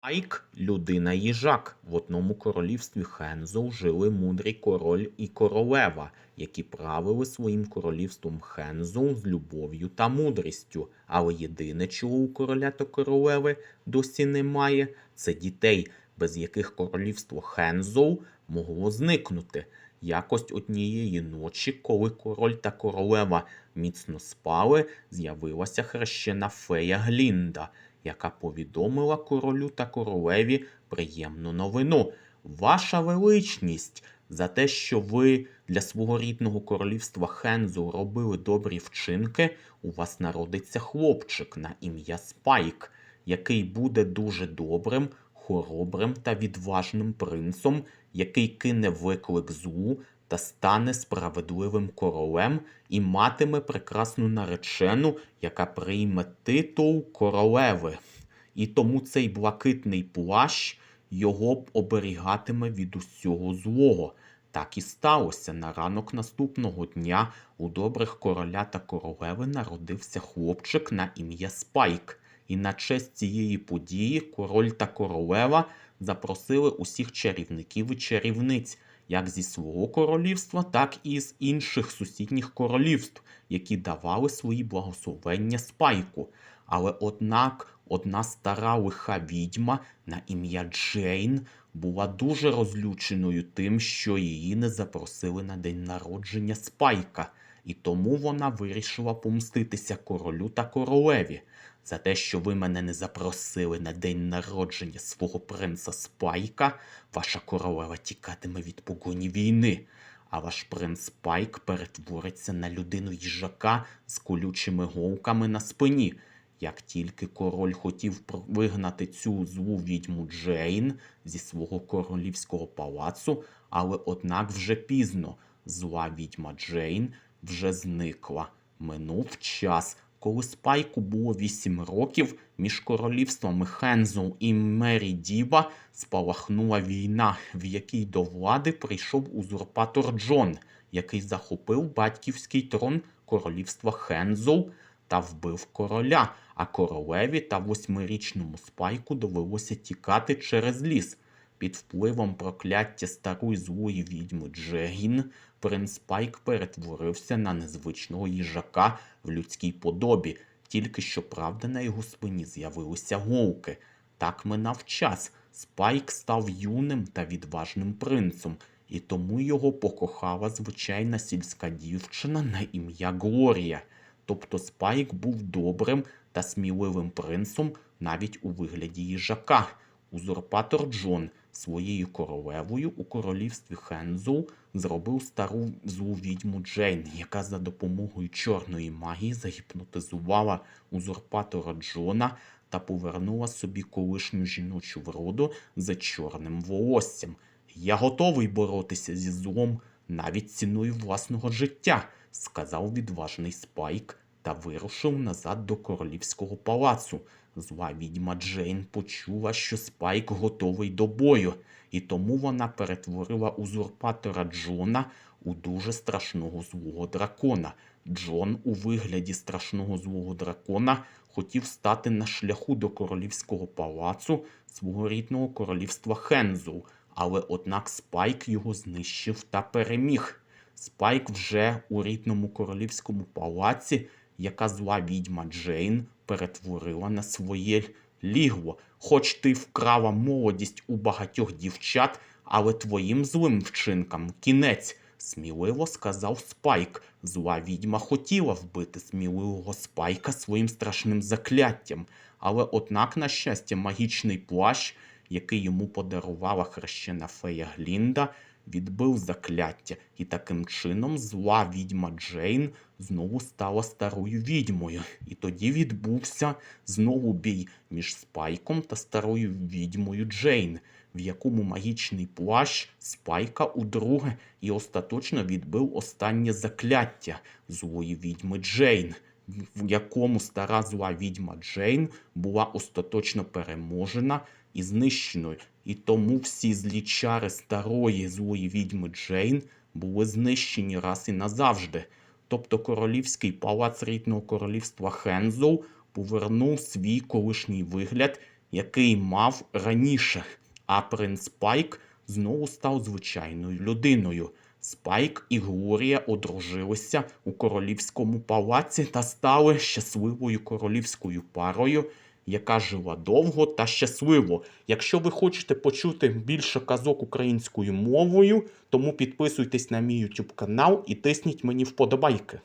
Айк – людина їжак. В одному королівстві Хензоу жили мудрий король і королева, які правили своїм королівством Хензоу з любов'ю та мудрістю. Але єдине, чого у короля та королеви досі немає, це дітей, без яких королівство Хензоу могло зникнути. Якось однієї ночі, коли король та королева міцно спали, з'явилася хрещена фея Глінда, яка повідомила королю та королеві приємну новину. Ваша величність, за те, що ви для свого рідного королівства Хензу робили добрі вчинки, у вас народиться хлопчик на ім'я Спайк, який буде дуже добрим, хоробрим та відважним принцом, який кине виклик злу та стане справедливим королем і матиме прекрасну наречену, яка прийме титул королеви. І тому цей блакитний плащ його оберігатиме від усього злого. Так і сталося. На ранок наступного дня у добрих короля та королеви народився хлопчик на ім'я Спайк. І на честь цієї події король та королева запросили усіх чарівників і чарівниць, як зі свого королівства, так і з інших сусідніх королівств, які давали свої благословення спайку. Але однак одна стара лиха відьма на ім'я Джейн була дуже розлюченою тим, що її не запросили на день народження спайка, і тому вона вирішила помститися королю та королеві. За те, що ви мене не запросили на день народження свого принца Спайка, ваша королева тікатиме від погоні війни, а ваш принц Спайк перетвориться на людину їжака з колючими голками на спині. Як тільки король хотів вигнати цю злу відьму Джейн зі свого королівського палацу, але однак вже пізно зла відьма Джейн вже зникла. Минув час, коли Спайку було 8 років, між королівствами Хензоу і Мері Діба спалахнула війна, в якій до влади прийшов узурпатор Джон, який захопив батьківський трон королівства Хензоу та вбив короля, а королеві та восьмирічному спайку довелося тікати через ліс. Під впливом прокляття старої злої відьми Джегін, принц Спайк перетворився на незвичного їжака в людській подобі, тільки що правда на його спині з'явилися голки. Так минав час. Спайк став юним та відважним принцем, і тому його покохала звичайна сільська дівчина на ім'я Глорія. Тобто Спайк був добрим та сміливим принцем навіть у вигляді їжака. Узурпатор Джон своєю королевою у королівстві Хензоу зробив стару злу відьму Джейн, яка за допомогою чорної магії загіпнотизувала узурпатора Джона та повернула собі колишню жіночу вроду за чорним волоссям. Я готовий боротися зі злом навіть ціною власного життя, сказав відважний Спайк та вирушив назад до королівського палацу. Зла відьма Джейн почула, що Спайк готовий до бою, і тому вона перетворила узурпатора Джона у дуже страшного злого дракона. Джон у вигляді страшного злого дракона хотів стати на шляху до королівського палацу свого рідного королівства Хензоу, але однак Спайк його знищив та переміг. Спайк вже у рідному королівському палаці, яка зла відьма Джейн перетворила на своє лігво. Хоч ти вкрала молодість у багатьох дівчат, але твоїм злим вчинкам кінець, сміливо сказав Спайк. Зла відьма хотіла вбити сміливого Спайка своїм страшним закляттям, але однак, на щастя, магічний плащ, який йому подарувала хрещена фея Глінда, відбив закляття, і таким чином зла відьма Джейн знову стала старою відьмою. І тоді відбувся знову бій між Спайком та старою відьмою Джейн, в якому магічний плащ Спайка удруге і остаточно відбив останнє закляття злої відьми Джейн. В якому стара зла відьма Джейн була остаточно переможена і знищеною, і тому всі злі чари старої злої відьми Джейн були знищені раз і назавжди. Тобто королівський палац рідного королівства Хензоу повернув свій колишній вигляд який мав раніше. А принц Пайк знову став звичайною людиною. Спайк і Глорія одружилися у королівському палаці та стали щасливою королівською парою, яка жила довго та щасливо. Якщо ви хочете почути більше казок українською мовою, тому підписуйтесь на мій YouTube канал і тисніть мені вподобайки.